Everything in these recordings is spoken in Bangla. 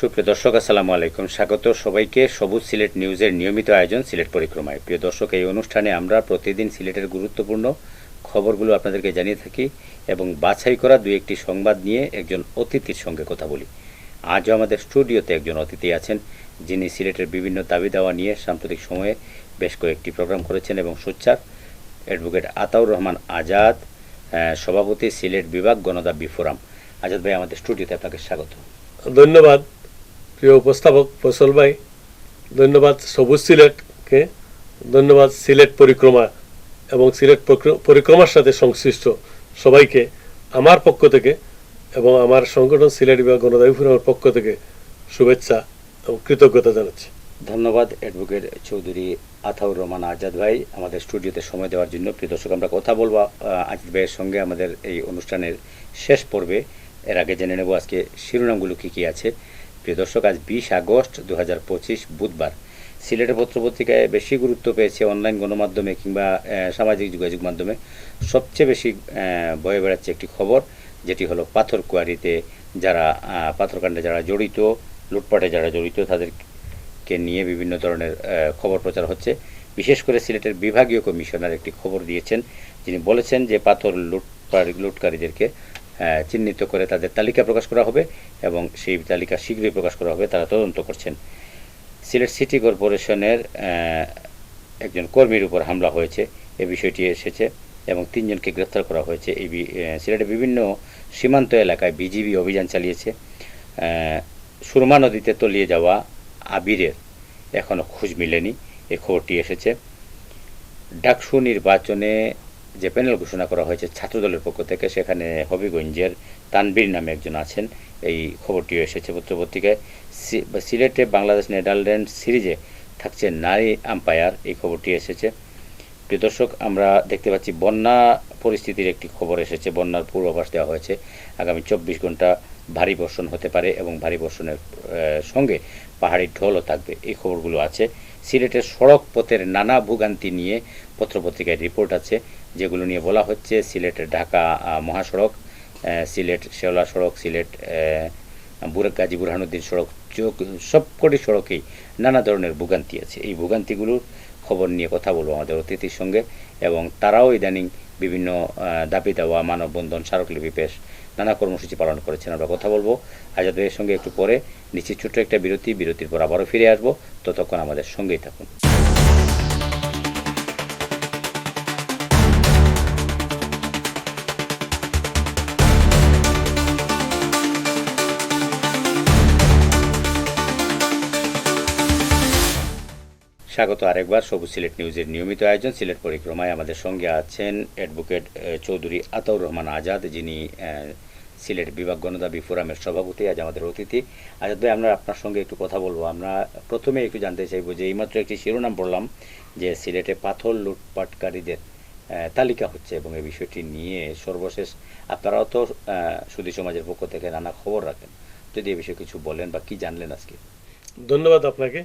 সুপ্রিয় দর্শক, আসসালামু আলাইকুম। স্বাগত সবাইকে। সবুজ সিলেট নিউজের নিয়মিত আয়োজন সিলেট পরিক্রমায়। প্রিয় দর্শক, এই অনুষ্ঠানে আমরা প্রতিদিন সিলেটের গুরুত্বপূর্ণ খবরগুলো আপনাদেরকে জানিয়ে থাকি এবং বাছাই করা দুই একটি সংবাদ নিয়ে একজন অতিথির সঙ্গে কথা বলি। আজও আমাদের স্টুডিওতে একজন অতিথি আছেন, যিনি সিলেটের বিভিন্ন দাবি দাওয়া নিয়ে সাম্প্রতিক সময়ে বেশ কয়েকটি প্রোগ্রাম করেছেন এবং সোচ্চার অ্যাডভোকেট আতাউর রহমান আজাদ সভাপতি সিলেট বিভাগ গণদাবি ফোরাম। আজাদ ভাই, আমাদের স্টুডিওতে আপনাকে স্বাগত। ধন্যবাদ। প্রিয় উপস্থাপক ফসল ভাই, ধন্যবাদ সবুজ সিলেটকে, ধন্যবাদ সিলেট পরিক্রমা এবং সিলেট পরিক্রমার সাথে সংশ্লিষ্ট সবাইকে আমার পক্ষ থেকে এবং আমার সংগঠন সিলেট বিভাগ গণদাবী ফোরামের পক্ষ থেকে শুভেচ্ছা এবং কৃতজ্ঞতা জানাচ্ছি। ধন্যবাদ, অ্যাডভোকেট চৌধুরী আথাউর রহমান আজাদ ভাই। আমাদের স্টুডিওতে সময় দেওয়ার জন্য প্রিয় দর্শক, আমরা কথা বলব আজাদ ভাইয়ের সঙ্গে আমাদের এই অনুষ্ঠানের শেষ পর্বে। এর আগে জেনে নেব আজকে শিরোনামগুলো কী কী আছে। প্রিয় দর্শক, আজ বিশ আগস্ট দু হাজার পঁচিশ বুধবার। সিলেটের পত্রপত্রিকায় বেশি গুরুত্ব পেয়েছে অনলাইন গণমাধ্যমে কিংবা সামাজিক যোগাযোগ মাধ্যমে। সবচেয়ে বেশি বয়ে বেড়াচ্ছে একটি খবর, যেটি হলো পাথর কোয়ারিতে যারা পাথরকাণ্ডে যারা জড়িত, লুটপাটে যারা জড়িত, তাদেরকে নিয়ে বিভিন্ন ধরনের খবর প্রচার হচ্ছে। বিশেষ করে সিলেটের বিভাগীয় কমিশনার একটি খবর দিয়েছেন। যিনি বলেছেন যে পাথর লুটপাট, লুটকারীদেরকে চিহ্নিত করে তাদের তালিকা প্রকাশ করা হবে এবং সেই তালিকা শীঘ্রই প্রকাশ করা হবে, তারা তদন্ত করছেন। সিলেট সিটি কর্পোরেশনের একজন কর্মীর উপর হামলা হয়েছে, এ বিষয়টি এসেছে এবং তিনজনকে গ্রেফতার করা হয়েছে। এই সিলেটের বিভিন্ন সীমান্ত এলাকায় বিজিবি অভিযান চালিয়েছে। সুরমা নদীতে তলিয়ে যাওয়া আবিরের এখনও খোঁজ মিলেনি এই খবরটি এসেছে। ডাকসু নির্বাচনে যে প্যানেল ঘোষণা করা হয়েছে ছাত্রদলের পক্ষ থেকে, সেখানে হবিগঞ্জের তানবীর নামে একজন আছেন। এই খবরটিও এসেছে পত্রপত্রিকায়। সিলেটে বাংলাদেশ নেদারল্যান্ড সিরিজে থাকছে নারী আম্পায়ার। এই খবরটি এসেছে। প্রিয় দর্শক, আমরা দেখতে পাচ্ছি বন্যা পরিস্থিতির একটি খবর এসেছে। বন্যার পূর্বাভাস দেওয়া হয়েছে। আগামী চব্বিশ ঘণ্টা ভারী বর্ষণ হতে পারে এবং ভারী বর্ষণের সঙ্গে পাহাড়ি ঢলও থাকবে। এই খবরগুলো আছে। সিলেটের সড়ক পথের নানা ভোগান্তি নিয়ে পত্রপত্রিকায় রিপোর্ট আছে। যেগুলো নিয়ে বলা হচ্ছে, সিলেটের ঢাকা মহাসড়ক সিলেট শেওলা সড়ক, সিলেট গাজী বুরহানুদ্দিন সড়ক সবকটি সড়কেই নানা ধরনের ভোগান্তি আছে। এই ভোগান্তিগুলোর খবর নিয়ে কথা বলব আমাদের অতিথির সঙ্গে এবং তারাও ইদানিং বিভিন্ন দাবি দেওয়া, মানববন্ধন, স্মারকলিপি পেশ, নানা কর্মসূচি পালন করেছেন আমরা কথা বলব। আজাদ ভাইয়ের সঙ্গে একটু পরে নিশ্চিত ছোট্ট একটা বিরতি, বিরতির পর আবারও ফিরে আসব। ততক্ষণ আমাদের সঙ্গেই থাকুন। স্বাগত আরেকবার। সবুজ সিলেট নিউজের নিয়মিত আয়োজন। সিলেট পরিক্রমায় আমাদের সঙ্গে আছেন অ্যাডভোকেট চৌধুরী আতাউর রহমান আজাদ, যিনি সিলেট বিভাগ গণদাবি ফোরামের সভাপতি। আজ আমাদের অতিথি। আজাদ ভাই, আমরা আপনার সঙ্গে একটু কথা বলব। আমরা প্রথমে একটু জানতে চাইব যে এইমাত্র একটি শিরোনাম পড়লাম যে সিলেটে পাথর লুটপাটকারীদের তালিকা হচ্ছে এবং এই বিষয়টি নিয়ে সর্বশেষ আপনারাও তো সুধী সমাজের পক্ষ থেকে নানা খবর রাখেন। যদি এ বিষয়ে কিছু বলেন বা কি জানলেন আজকে? ধন্যবাদ আপনাকে।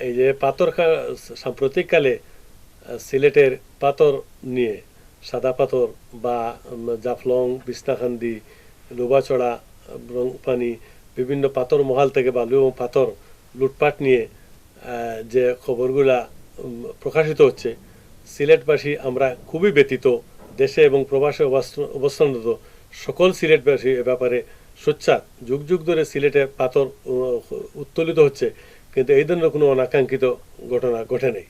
এই যে পাথর সাম্প্রতিককালে সিলেটের পাথর নিয়ে, সাদা পাথর বা জাফলং বিছনাকান্দি লোবাচড়া পানি বিভিন্ন পাথর মহাল থেকে বালু এবং পাথর লুটপাট নিয়ে যে খবরগুলা প্রকাশিত হচ্ছে, সিলেটবাসী আমরা খুবই ব্যতীত দেশে এবং প্রবাসে অবস্থান- অবস্থানরত সকল সিলেটবাসী এ ব্যাপারে সোচ্চার। যুগ যুগ ধরে সিলেটে পাথর উত্তোলিত হচ্ছে। কিন্তু এই ধরনের কোনো অনাকাঙ্ক্ষিত ঘটনা ঘটে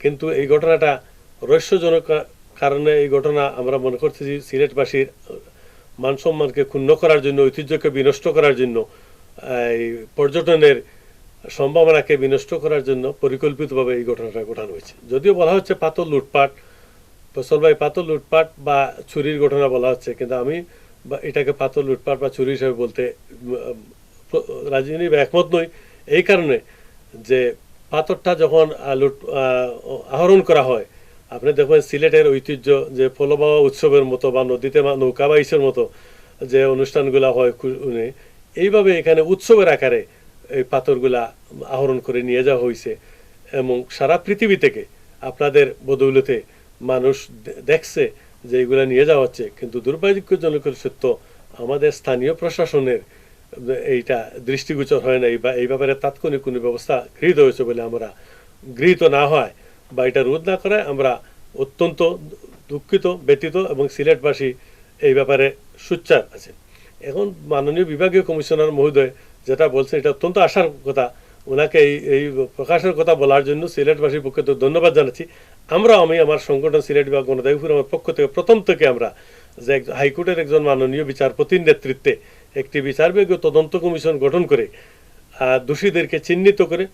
কিন্তু এই ঘটনাটা রহস্যজনক কারণে এই ঘটনা আমরা মনে করতেছি সিলেটবাসীর মান সম্মানকে ক্ষুণ্ণ করার জন্য ঐতিহ্যকে বিনষ্ট করার জন্য এই পর্যটনের সম্ভাবনাকে বিনষ্ট করার জন্য পরিকল্পিতভাবে এই ঘটনাটা ঘটানো হয়েছে। যদিও বলা হচ্ছে পাথর লুটপাট ফসল ভাই পাথর লুটপাট বা চুরির ঘটনা বলা হচ্ছে কিন্তু আমি বা এটাকে পাথর লুটপাট বা চুরি হিসেবে বলতে উম, প্র- রাজি নই বা একমত নই। এই কারণে যে পাথরটা যখন লুট আহ, আহরণ করা হয় আপনি দেখবেন সিলেটের ঐতিহ্য যে ফলবাওয়া উৎসবের মতো বা নদীতে নৌকা বাইশের মতো যে অনুষ্ঠানগুলো হয় এইভাবে এখানে উৎসবের আকারে এই পাথরগুলা আহরণ করে নিয়ে যাওয়া হয়েছে এবং সারা পৃথিবী থেকে আপনাদের বদৌলতে মানুষ দেখছে যে এগুলা নিয়ে যাওয়া হচ্ছে। কিন্তু দুর্ভাগ্যজনক সত্য আমাদের স্থানীয় প্রশাসনের এইটা দৃষ্টিগোচর হয় নাই বা এই ব্যাপারে তাৎক্ষণিক কোনো ব্যবস্থা গৃহীত হয়েছে বলে আমরা গৃহীত না হয় বা এটা রোধ না করায় আমরা অত্যন্ত দুঃখিত ব্যতীত এবং সিলেটবাসী এই ব্যাপারে সুচ্চার আছে এখন মাননীয় বিভাগীয় কমিশনার মহোদয় যেটা বলছেন এটা অত্যন্ত আশার কথা ওনাকে এই এই প্রকাশের কথা বলার জন্য সিলেটবাসীর পক্ষে তো ধন্যবাদ জানাচ্ছি আমরা আমি আমার সংগঠন সিলেট বিভাগ গণদায়ীপুর আমার পক্ষ থেকে প্রথম থেকে আমরা যে হাইকোর্টের একজন মাননীয় বিচারপতির নেতৃত্বে একটি বিচারবিজ্ঞ তদন্ত কমিশন গঠন করে দোষীদেরকে চিহ্নিত করে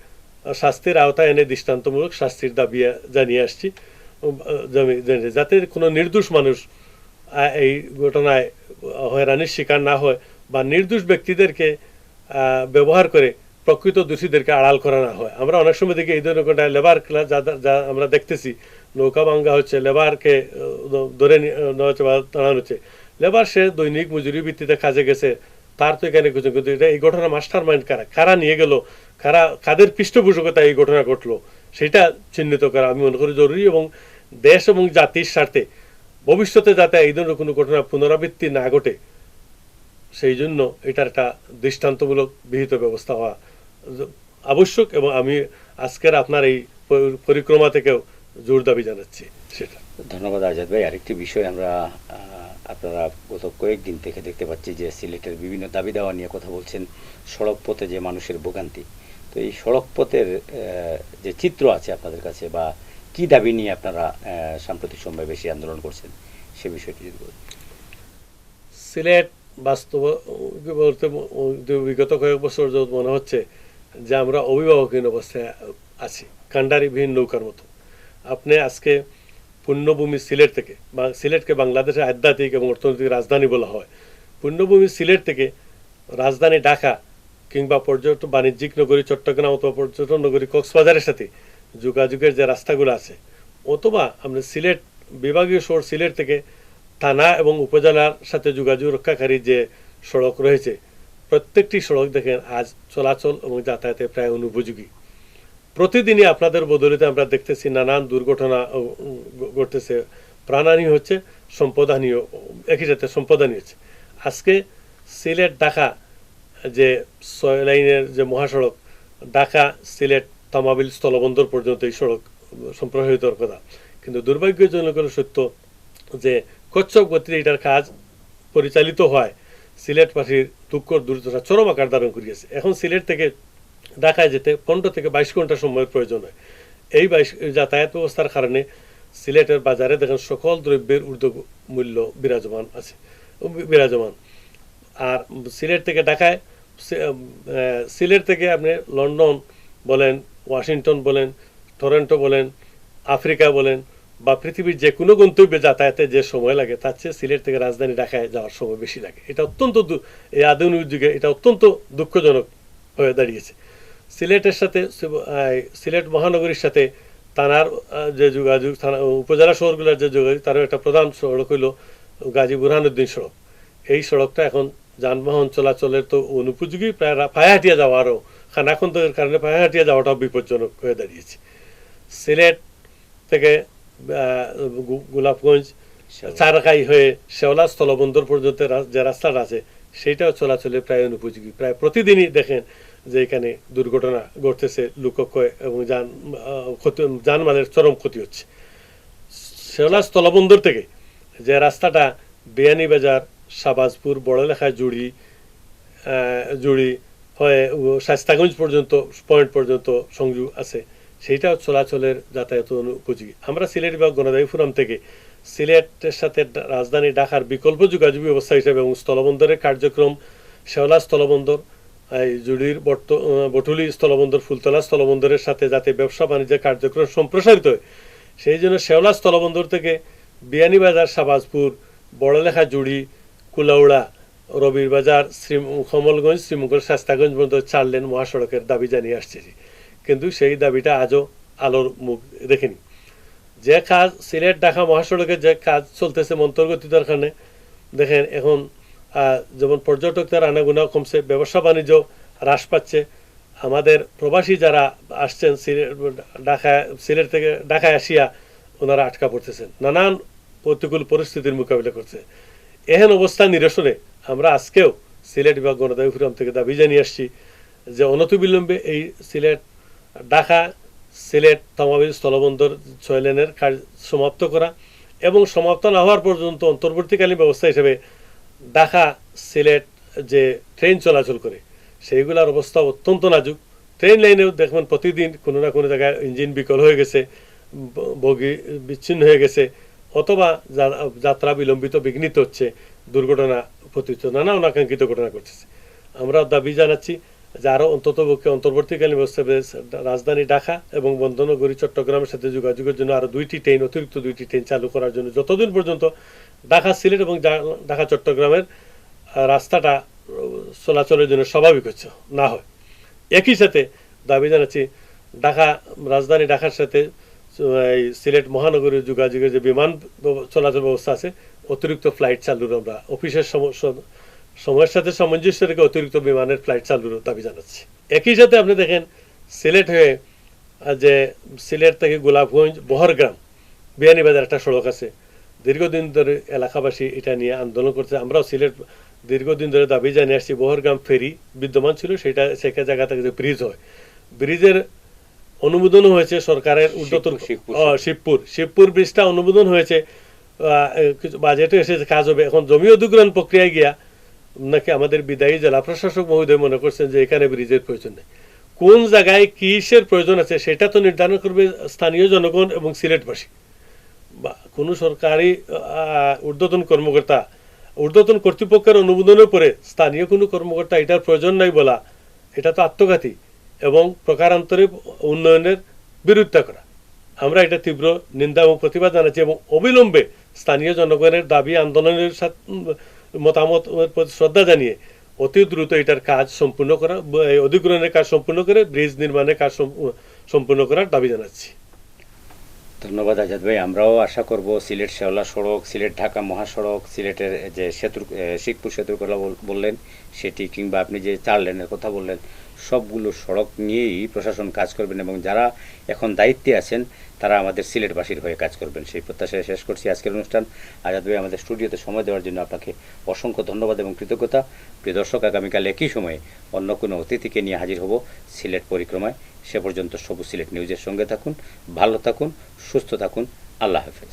শাস্তির আওতায় এনে দৃষ্টান্তমূলক শাস্তির দাবি জানিয়ে আসছি। যাতে কোনো নির্দোষ মানুষ এই ঘটনায় হয়রানির শিকার না হয় বা নির্দোষ ব্যক্তিদেরকে ব্যবহার করে প্রকৃত দোষীদেরকে আড়াল করা না হয়। আমরা অনেক সময় দেখি এই ধরনের ঘটনায় লেবার ক্লাস যা আমরা দেখতেছি, নৌকা ভাঙ্গা হচ্ছে, লেবারকে ধরে নেওয়া হচ্ছে বা দাঁড়ানো হচ্ছে। লেবার সে দৈনিক মজুরি ভিত্তিতে কাজে গেছে। তার তো এখানে কিছু কিন্তু এটা এই ঘটনা মাস্টার মাইন্ড কারা? কারা নিয়ে গেল? কারা, কাদের পৃষ্ঠপোষকতা এই ঘটনা ঘটলো? সেটা চিহ্নিত করা আমি মনে করি জরুরি এবং দেশ এবং জাতির স্বার্থে। ভবিষ্যতে যাতে এই ধরনের কোনো ঘটনা পুনরাবৃত্তি না ঘটে, সেই জন্য এটার একটা দৃষ্টান্তমূলক বিহিত ব্যবস্থা হওয়া আবশ্যক এবং আমি আজকের আপনার এই পরিক্রমা থেকেও জোর দাবি জানাচ্ছি সেটা। ধন্যবাদ আজাদ ভাই। আরেকটি বিষয় আমরা আপনারা গত কয়েকদিন থেকে দেখতে পাচ্ছি যে সিলেটের বিভিন্ন দাবি দাওয়া নিয়ে কথা বলছেন সড়ক পথে যে মানুষের ভোগান্তি তো এই সড়ক পথের যে চিত্র আছে আপনাদের কাছে বা কি দাবি নিয়ে আপনারা সাম্প্রতিক সময়ে বেশি আন্দোলন করছেন, সে বিষয়টি যদি বলেন। সিলেট বাস্তব বিগত কয়েক বছর যাবত মনে হচ্ছে যে আমরা অভিভাবকহীন অবস্থায় আছি, কান্ডারি কান্ডারিবিহীন নৌকার মতো আপনি আজকে পুণ্যভূমি সিলেট থেকে, বা সিলেটকে বাংলাদেশের আধ্যাত্মিক এবং অর্থনৈতিক রাজধানী বলা হয়। পুণ্যভূমি সিলেট থেকে রাজধানী ঢাকা কিংবা পর্যটন বাণিজ্যিক নগরী চট্টগ্রাম অথবা পর্যটন নগরী কক্সবাজারের সাথে যোগাযোগের যে রাস্তাগুলো আছে, অথবা আমরা সিলেট বিভাগীয় শহর সিলেট থেকে থানা এবং উপজেলার সাথে যোগাযোগ রক্ষাকারী যে সড়ক রয়েছে, প্রত্যেকটি সড়ক দেখেন আজ চলাচল এবং যাতায়াতে প্রায় অনুপযোগী। প্রতিদিনই আপনাদের বদলিতে আমরা দেখতেছি নানান দুর্ঘটনা ঘটতেছে। প্রাণহানি হচ্ছে সম্পদানীয় একই সাথে সম্পদানি হচ্ছে। আজকে সিলেট ঢাকা যে ছয় লাইনের যে মহাসড়ক, ঢাকা সিলেট তামাবিল স্থলবন্দর পর্যন্ত এই সড়ক সম্প্রসারিত কথা। কিন্তু দুর্ভাগ্যজনক সত্য যে কচ্ছপ গতিতে এটার কাজ পরিচালিত হয়, সিলেটবাসীর দুঃখ, দুর্দশা চরম আকার ধারণ করিয়েছে। এখন সিলেট থেকে ঢাকায় যেতে পনেরো থেকে বাইশ ঘণ্টা সময়ের প্রয়োজন হয়। এই বাইশ যাতায়াত ব্যবস্থার কারণে সিলেটের বাজারে দেখেন সকল দ্রব্যের ঊর্ধ্ব মূল্য বিরাজমান আছে, বিরাজমান। আর সিলেট থেকে ঢাকায় সিলেট থেকে আপনি লন্ডন বলেন, ওয়াশিংটন বলেন, টরেন্টো বলেন, আফ্রিকা বলেন, বা পৃথিবীর যে কোনো গন্তব্যে যাতায়াতে যে সময় লাগে, তার চেয়ে সিলেট থেকে রাজধানী ঢাকায় যাওয়ার সময় বেশি লাগে। এটা অত্যন্ত এই আধুনিক যুগে এটা অত্যন্ত দুঃখজনক হয়ে দাঁড়িয়েছে। সিলেটের সাথে সিলেট মহানগরীর সাথে থানার যে যোগাযোগ থানা উপজেলা শহরগুলোর যে যোগাযোগ তারও একটা প্রধান সড়ক হইল গাজী বুরহানুদ্দিন সড়ক। এই সড়কটা এখন যানবাহন চলাচলের তো অনুপযোগী প্রায় রা- পায়ে হাঁটিয়ে যাওয়ারও খানাখন্দের কারণে পায়ে হাঁটিয়ে যাওয়াটাও বিপজ্জনক হয়ে দাঁড়িয়েছে। সিলেট থেকে গোলাপগঞ্জ চারকাই হয়ে শেওলা স্থলবন্দর পর্যন্ত যে রাস্তাটা আছে সেইটাও চলাচলে প্রায় অনুপযোগী। প্রায় প্রতিদিনই দেখেন যে এখানে দুর্ঘটনা ঘটতেছে, লোকক্ষয় এবং যান ক্ষতি, যানমালের চরম ক্ষতি হচ্ছে। শেওলা স্থলবন্দর থেকে যে রাস্তাটা বিয়ানীবাজার শাহবাজপুর, বড়লেখা জুড়ি জুড়ি হয়ে শাস্তাগঞ্জ পর্যন্ত, পয়েন্ট পর্যন্ত সংযোগ আছে সেইটাও চলাচলের যাতায়াত অনুপযোগী। আমরা সিলেট বিভাগ গণদায়ী ফোরাম থেকে সিলেটের সাথে রাজধানী ঢাকার বিকল্প যোগাযোগ ব্যবস্থা হিসেবে এবং স্থলবন্দরের কার্যক্রম শেওলা স্থলবন্দর এই জুড়ির বটুলি স্থলবন্দর, ফুলতলা স্থলবন্দরের সাথে যাতে ব্যবসা বাণিজ্যের কার্যক্রম সম্প্রসারিত হয়, সেই জন্য শেওলা স্থলবন্দর থেকে বিয়ানীবাজার শাহবাজপুর, বড়লেখা, জুড়ি, কুলাউড়া, রবির বাজার, শ্রী, কমলগঞ্জ, শ্রীমঙ্গল, শাস্তাগঞ্জ পর্যন্ত চার লেন মহাসড়কের দাবি জানিয়ে আসছে। কিন্তু সেই দাবিটা আজও আলোর মুখ দেখেনি। যে কাজ সিলেট ঢাকা মহাসড়কে যে কাজ চলতেছে মন্তর্গতিতার কারণে, দেখেন এখন যেমন পর্যটকদের আনাগুনা কমছে, ব্যবসা বাণিজ্য হ্রাস পাচ্ছে। আমাদের প্রবাসী যারা আসছেন, সিলেট ঢাকায় সিলেট থেকে ঢাকায় আসিয়া ওনারা আটকা পড়তেছেন। নানান প্রতিকূল পরিস্থিতির মোকাবিলা করছে। এহেন অবস্থা নিরসনে আমরা আজকেও সিলেট বিভাগ গণতান্ত্রিক ফোরাম থেকে দাবি জানিয়ে আসছি যে অনতিবিলম্বে এই সিলেট, ঢাকা, সিলেট তামাবিল স্থলবন্দর, ছয় লেনের কাজ সমাপ্ত করা এবং সমাপ্ত না হওয়ার পর্যন্ত অন্তর্বর্তীকালীন ব্যবস্থা হিসেবে ঢাকা সিলেট যে ট্রেন চলাচল করে, সেইগুলোর অবস্থা অত্যন্ত নাজুক। ট্রেন লাইনেও দেখবেন প্রতিদিন কোনো না কোনো জায়গায় ইঞ্জিন বিকল হয়ে গেছে বগি বিচ্ছিন্ন হয়ে গেছে, অথবা যাত্রা বিলম্বিত, বিঘ্নিত হচ্ছে, দুর্ঘটনা পতিত নানা অনাকাঙ্ক্ষিত ঘটনা ঘটতেছে আমরা দাবি জানাচ্ছি যে আরও অন্তত পক্ষে অন্তর্বর্তীকালীন ব্যবস্থা রাজধানী ঢাকা এবং বন্দনগরী চট্টগ্রামের সাথে যোগাযোগের জন্য আরও দুইটি ট্রেন অতিরিক্ত দুইটি ট্রেন চালু করার জন্য যতদিন পর্যন্ত ঢাকা সিলেট এবং ঢাকা চট্টগ্রামের রাস্তাটা চলাচলের জন্য স্বাভাবিক হচ্ছে না হয়। একই সাথে দাবি জানাচ্ছি, ঢাকা, রাজধানী ঢাকার সাথে এই সিলেট মহানগরীর যোগাযোগের যে বিমান চলাচল ব্যবস্থা আছে, অতিরিক্ত ফ্লাইট চালুর আমরা। অফিসের সম- সম- সময়ের সাথে সামঞ্জস্য রেখে অতিরিক্ত বিমানের ফ্লাইট চালুর দাবি জানাচ্ছি। একই সাথে আপনি দেখেন, সিলেট হয়ে যে সিলেট থেকে গোলাপগঞ্জ বহরগ্রাম, বিয়ানীবাজার একটা সড়ক আছে। দীর্ঘদিন ধরে এলাকাবাসী এটা নিয়ে আন্দোলন করছে। আমরাও সিলেট দীর্ঘদিন ধরে দাবি জানিয়ে আসছি বহরগ্রাম ফেরি বিদ্যমান ছিল সেটা সেখানে জায়গা থেকে যে ব্রিজ হয়। ব্রিজের অনুমোদনও হয়েছে সরকারের উদ্যতন শিবপুর, শিবপুর। ব্রিজটা অনুমোদন হয়েছে কিছু বাজেটে এসেছে কাজ হবে এখন জমি অধিগ্রহণ প্রক্রিয়ায় গিয়া নাকি আমাদের বিদায়ী জেলা প্রশাসক মহোদয় মনে করছেন যে এখানে ব্রিজের প্রয়োজন নেই। কোন জায়গায় কিসের প্রয়োজন আছে সেটা তো নির্ধারণ করবে স্থানীয় জনগণ এবং সিলেটবাসী। কোনো সরকারি ঊর্ধ্বতন কর্মকর্তা, ঊর্ধ্বতন কর্তৃপক্ষের অনুমোদনের পরে স্থানীয় কোনো কর্মকর্তা এটার প্রয়োজন নাই বলা, এটা তো আত্মঘাতী এবং প্রকারান্তরে উন্নয়নের বিরোধিতা করা। আমরা এটা তীব্র নিন্দা এবং প্রতিবাদ জানাচ্ছি এবং অবিলম্বে স্থানীয় জনগণের দাবি আন্দোলনের সাথে, মতামত প্রতি শ্রদ্ধা জানিয়ে অতি দ্রুত এটার কাজ সম্পূর্ণ করা অধিগ্রহণের কাজ সম্পূর্ণ করে, ব্রিজ নির্মাণের কাজ সম- সম্পূর্ণ করার দাবি জানাচ্ছি। ধন্যবাদ, আজাদ ভাই। আমরাও আশা করব সিলেট শেওলা সড়ক, সিলেট ঢাকা মহাসড়ক, সিলেটের যে সেতুর শিখপুর সেতুর কথা বললেন, সেটি কিংবা আপনি যে চার লেনের কথা বললেন, সবগুলো সড়ক নিয়েই প্রশাসন কাজ করবেন এবং যারা এখন দায়িত্বে আছেন, তারা আমাদের সিলেটবাসীর হয়ে কাজ করবেন। সেই প্রত্যাশায় শেষ করছি আজকের অনুষ্ঠান। আজাদ ভাই, আমাদের স্টুডিওতে সময় দেওয়ার জন্য আপনাকে অসংখ্য ধন্যবাদ এবং কৃতজ্ঞতা। প্রিয় দর্শক, আগামীকাল একই সময়ে অন্য কোনো অতিথিকে নিয়ে হাজির হব সিলেট পরিক্রমায়। সে পর্যন্ত সবুজ সিলেট নিউজের সঙ্গে থাকুন ভালো থাকুন সুস্থ থাকুন আল্লাহ হাফেজ।